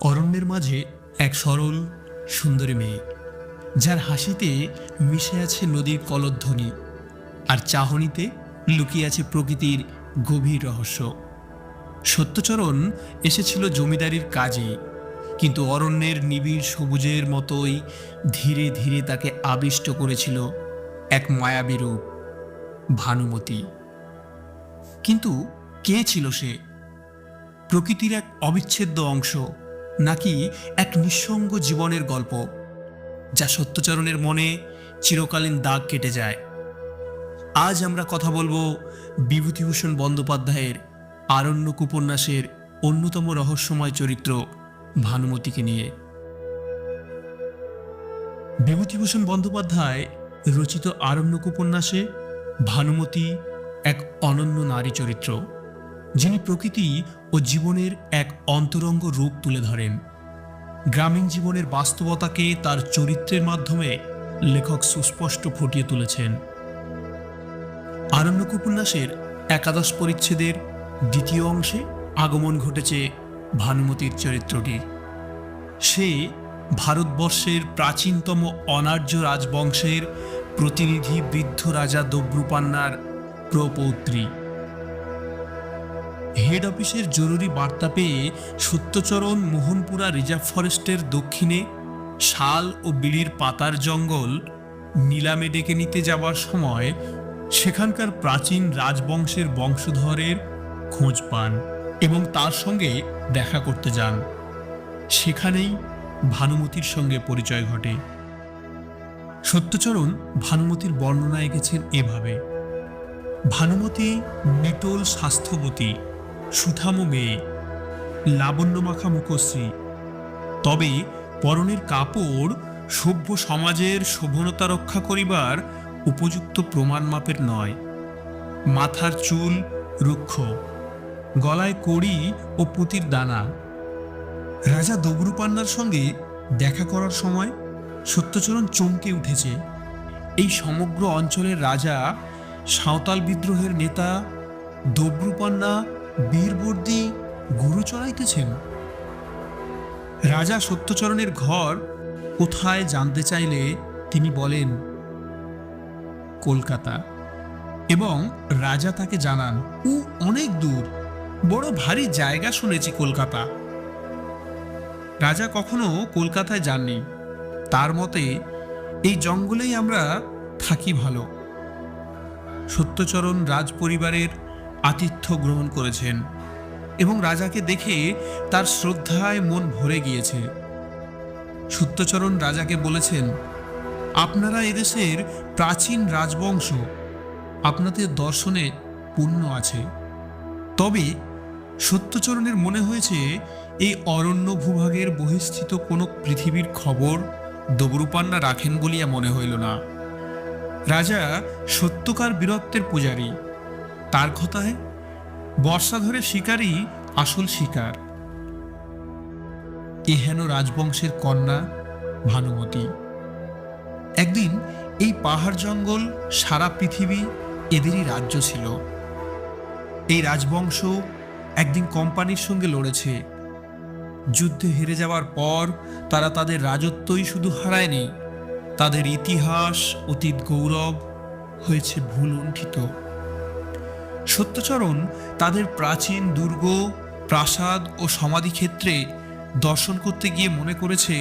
অরণ্যের মাঝে এক সরল, সুন্দরী মেয়ে, যার হাসিতে মিশে আছে নদীর কলধ্বনি আর চাহনিতে লুকিয়ে আছে প্রকৃতির গভীর রহস্য। সত্যচরণ এসেছিল জমিদারির কাজে কিন্তু অরণ্যের নিবিড় সবুজের মতোই ধীরে ধীরে তাকে আবিষ্ট করেছিল এক মায়াবী রূপ, ভানুমতি। কিন্তু কে ছিল সে? প্রকৃতির এক অবিচ্ছেদ্য অংশ নাকি এক নিঃসঙ্গ জীবনের গল্প, যা সত্যচরণের মনে চিরকালীন দাগ কেটে যায়। আজ আমরা কথা বলব বিভূতিভূষণ বন্দ্যোপাধ্যায়ের আরণ্যক উপন্যাসের অন্যতম রহস্যময় চরিত্র ভানুমতিকে নিয়ে। বিভূতিভূষণ বন্দ্যোপাধ্যায় রচিত আরণ্যক উপন্যাসে ভানুমতি এক অনন্য নারী চরিত্র। যিনি প্রকৃতি ও জীবনের এক অন্তরঙ্গ রূপ তুলে ধরেন। গ্রামীণ জীবনের বাস্তবতাকে তার চরিত্রের মাধ্যমে লেখক সুস্পষ্ট ফুটিয়ে তুলেছেন। আরণ্যক উপন্যাসের একাদশ পরিচ্ছেদের দ্বিতীয় অংশে আগমন ঘটেছে ভানুমতির চরিত্রটির। সে ভারতবর্ষের প্রাচীনতম অনার্য রাজবংশের প্রতিনিধি বৃদ্ধ রাজা দব্রুপান্নার প্রপৌত্রী। হেড অফিসের জরুরি বার্তা পেয়ে সত্যচরণ মোহনপুরা রিজার্ভ ফরেস্টের দক্ষিণে শাল ও বিড়ির পাতার জঙ্গল নিলামে ডেকে নিতে যাওয়ার সময় সেখানকার প্রাচীন রাজবংশের বংশধরের খোঁজ পান এবং তার সঙ্গে দেখা করতে যান। সেখানেই ভানুমতির সঙ্গে পরিচয় ঘটে। সত্যচরণ ভানুমতির বর্ণনা এঁকেছেন এভাবে, ভানুমতি নিটোল স্বাস্থ্যবতী সুঠাম মেয়ে, লাবণ্যমাখা মুখশ্রী। তবে পরনের কাপড় সভ্য সমাজের শোভনতা রক্ষা করিবার উপযুক্ত প্রমাণ মাপের নয়। মাথার চুল রুক্ষ, গলায় কড়ি ও পুঁতির দানা। রাজা দবরুপান্নার সঙ্গে দেখা করার সময় সত্যচরণ চমকে উঠেছে। এই সমগ্র অঞ্চলের রাজা সাঁওতাল বিদ্রোহের নেতা দব্রুপান্না বীরবর্দি গুরু চড়াইতেছেন? রাজা সত্যচরণের ঘর কোথায় জানতে চাইলে তিনি বলেন, কলকাতা। এবং রাজা তাকে জানান ও অনেক দূর, বড় ভারী জায়গা শুনেছি কলকাতা। রাজা কখনো কলকাতায় যাননি। তার মতে, এই জঙ্গলেই আমরা থাকি ভালো। সত্যচরণ রাজ পরিবারের আতিথ্য গ্রহণ করেছেন এবং রাজাকে দেখে তার শ্রদ্ধায় মন ভরে গিয়েছে। সত্যচরণ রাজাকে বলেছেন, আপনারা এদেশের প্রাচীন রাজবংশ, আপনাদের দর্শনে পুণ্য আছে। তবে সত্যচরণের মনে হয়েছে, এই অরণ্য ভূভাগের বহিস্থিত কোনো পৃথিবীর খবর দবরূপান্না রাখেন বলিয়া মনে হইল না। রাজা সত্যকার বীরত্বের পূজারী। তার কথায়, বর্ষা ধরে শিকারই আসল শিকার। এহেন রাজবংশের কন্যা ভানুমতি। একদিন এই পাহাড় জঙ্গল, সারা পৃথিবী এদেরই রাজ্য ছিল। এই রাজবংশ একদিন কোম্পানির সঙ্গে লড়েছে। যুদ্ধে হেরে যাওয়ার পর তারা তাদের রাজত্বই শুধু হারায়নি, তাদের ইতিহাস, অতীত গৌরব হয়েছে ভুল ভুলুণ্ঠিত সত্যচরণ তাদের প্রাচীন, দুর্গ, প্রাসাদ ও সমাধিক্ষেত্রে দর্শন করতে গিয়ে মনে করেছে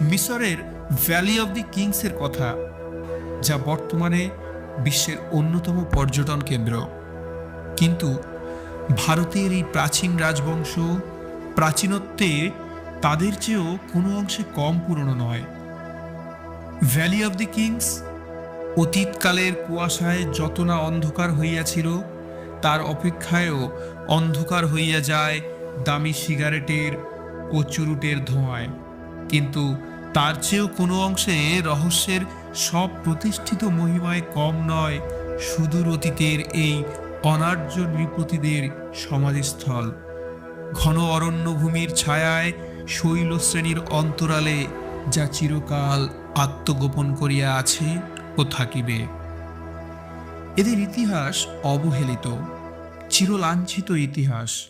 মিশরের ভ্যালি অব দি কিংসের কথা, যা বর্তমানে বিশ্বের অন্যতম পর্যটন কেন্দ্র। কিন্তু ভারতের এই প্রাচীন রাজবংশ প্রাচীনত্বে তাদের চেয়েও কোনো অংশে কম পুরনো নয়। ভ্যালি অব দি কিংস অতীতকালের কুয়াশায় যত না অন্ধকার হইয়াছিল তার অপেক্ষায়ও অন্ধকার হইয়া যায় দামি সিগারেটের ও চুরুটের ধোঁয়ায়। কিন্তু তার চেয়েও কোনো অংশে রহস্যের সব প্রতিষ্ঠিত মহিমায় কম নয় সুদূর অতীতের এই অনার্য নৃপতিদের সমাধিস্থল। ঘন অরণ্যভূমির ছায়ায় শৈল শ্রেণির অন্তরালে যা চিরকাল আত্মগোপন করিয়া আছে ও থাকিবে। এদের ইতিহাস অবহেলিত, চিরলাঞ্ছিত ইতিহাস।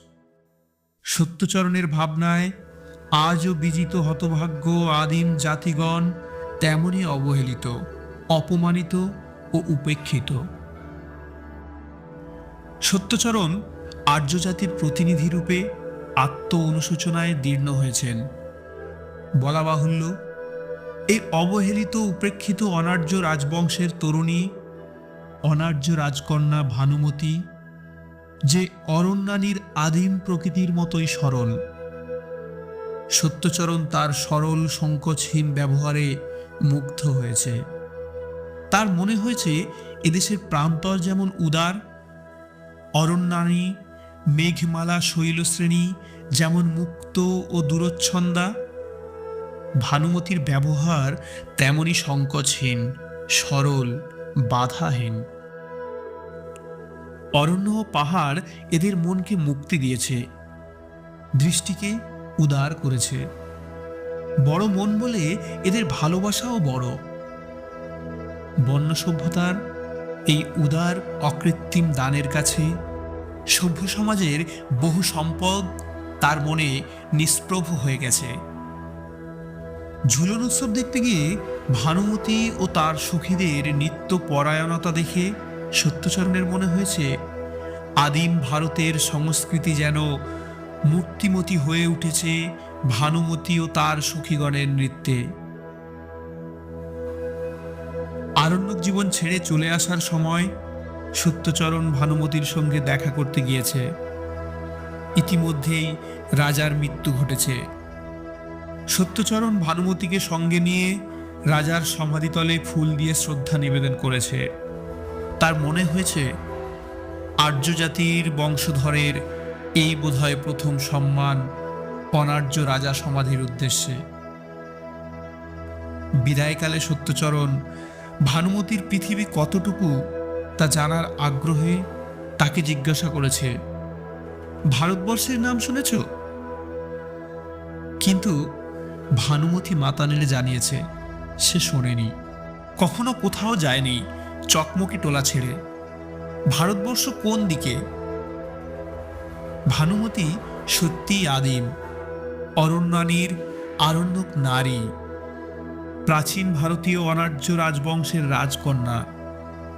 সত্যচরণের ভাবনায় আজও বিজিত হতভাগ্য আদিম জাতিগণ তেমনই অবহেলিত, অপমানিত ও উপেক্ষিত। সত্যচরণ আর্য জাতির প্রতিনিধি রূপে আত্ম অনুশোচনায় দীর্ণ হয়েছেন। বলা বাহুল্য, এই অবহেলিত, উপেক্ষিত, অনার্য রাজবংশের তরুণী অনার্য রাজকন্যা ভানুমতি, যে অরণ্যানীর আদিম প্রকৃতির মতোই সরল। সত্যচরণ তার সরল সংকোচহীন ব্যবহারে মুগ্ধ হয়েছে। তার মনে হয়েছে, এদেশের প্রান্তর যেমন উদার, অরণ্যানী, মেঘমালা শৈলশ্রেণী যেমন মুক্ত ও দূরচ্ছন্দা, ভানুমতির ব্যবহার তেমনই সংকোচহীন, সরল। বাধাহীন। অরণ্য পাহাড় এদের মনকে মুক্তি দিয়েছে। দৃষ্টিকে উদার করেছে। বড় মন বলে এদের ভালোবাসাও বড়। বন্য সভ্যতার এই উদার অকৃত্রিম দানের কাছে সভ্য সমাজের বহু সম্পদ তার মনে নিষ্প্রভ হয়ে গেছে। ঝুলন উৎসব দেখতে গিয়ে ভানুমতি ও তার সুখীদের নিত্য পরায়ণতা দেখে সত্যচরণের মনে হয়েছে, আদিম ভারতের সংস্কৃতি যেন মূর্তিমতি হয়ে উঠেছে ভানুমতি ও তার সুখীগণের নৃত্যে। আরণ্যক জীবন ছেড়ে চলে আসার সময় সত্যচরণ ভানুমতির সঙ্গে দেখা করতে গিয়েছে। ইতিমধ্যেই রাজার মৃত্যু ঘটেছে। সত্যচরণ ভানুমতিকে সঙ্গে নিয়ে রাজার সমাধিতলে ফুল দিয়ে শ্রদ্ধা নিবেদন করেছে। তার মনে হয়েছে আর্য জাতির বংশধরের এই বোধহয় প্রথম সম্মান অনার্য রাজা সমাধির উদ্দেশ্যে। বিদায়কালে সত্যচরণ, ভানুমতির পৃথিবী কতটুকু তা জানার আগ্রহে তাকে জিজ্ঞাসা করেছে। ভারতবর্ষের নাম শুনেছ? কিন্তু ভানুমতি মাতানেলে জানিয়েছে সে শোনেনি। কখনো কোথাও যায়নি চকমকি টোলা ছেড়ে। ভারতবর্ষ কোন দিকে? ভানুমতি সত্যিই আদিম। অরণ্যানীর আরণ্যক নারী। প্রাচীন ভারতীয় অনার্য রাজবংশের রাজকন্যা।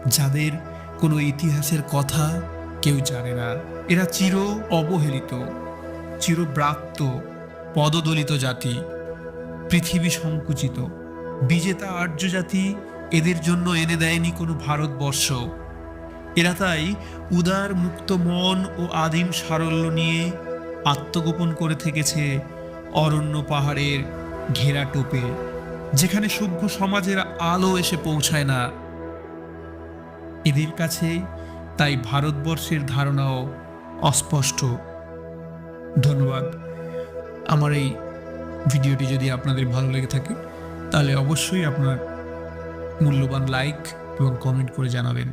যাদের কোনো ইতিহাসের কথা কেউ জানে না। এরা চির অবহেলিত চিরব্রাত্য পদদলিত জাতি, পৃথিবী সংকুচিত। বিজেতা আর্য জাতি এদের জন্য এনে দেয়নি কোনো ভারতবর্ষ। এরা তাই উদার মুক্ত মন ও আদিম সারল্য নিয়ে আত্মগোপন করে থেকেছে অরণ্য পাহাড়ের ঘেরা টোপে, যেখানে সভ্য সমাজের আলো এসে পৌঁছায় না। এদের কাছে তাই ভারতবর্ষের ধারণাও অস্পষ্ট। ধন্যবাদ। আমার এই ভিডিওটি যদি আপনাদের ভালো লেগে থাকে তাহলে অবশ্যই আপনার মূল্যবান লাইক এবং কমেন্ট করে জানাবেন।